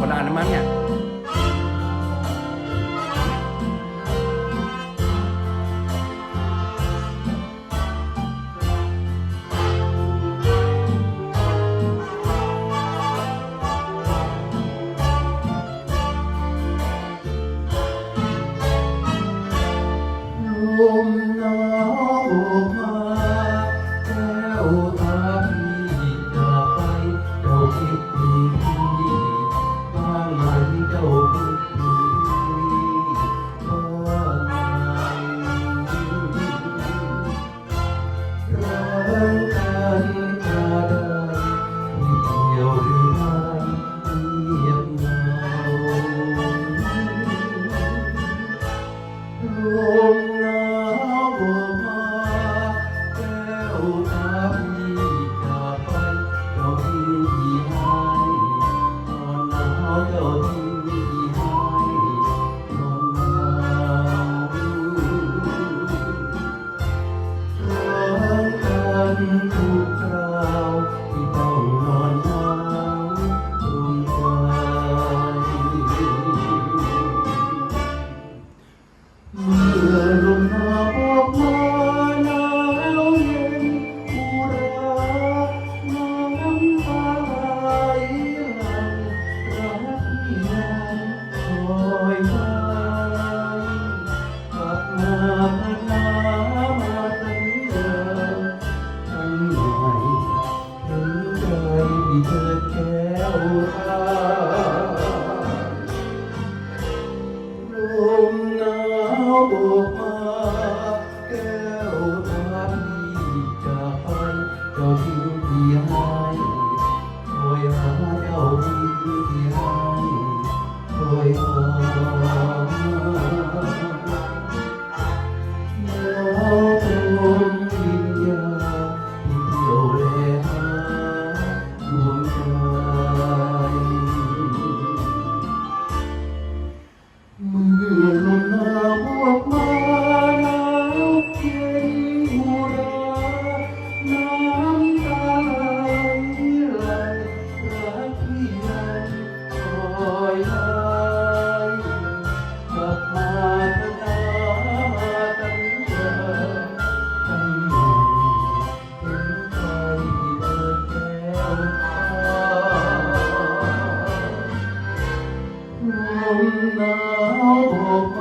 còn ăn mắm nhỉ? Om Namo Bhagavate Oh. 믿을게 오라. 롬나오바 พวกมาแล้วเย็นอุรน้ำตาไหลรักพี่นั้นคอยไากลับมาพนามตั้งใจตั้ใจเใคเปิดแวตาลมหนาวบอก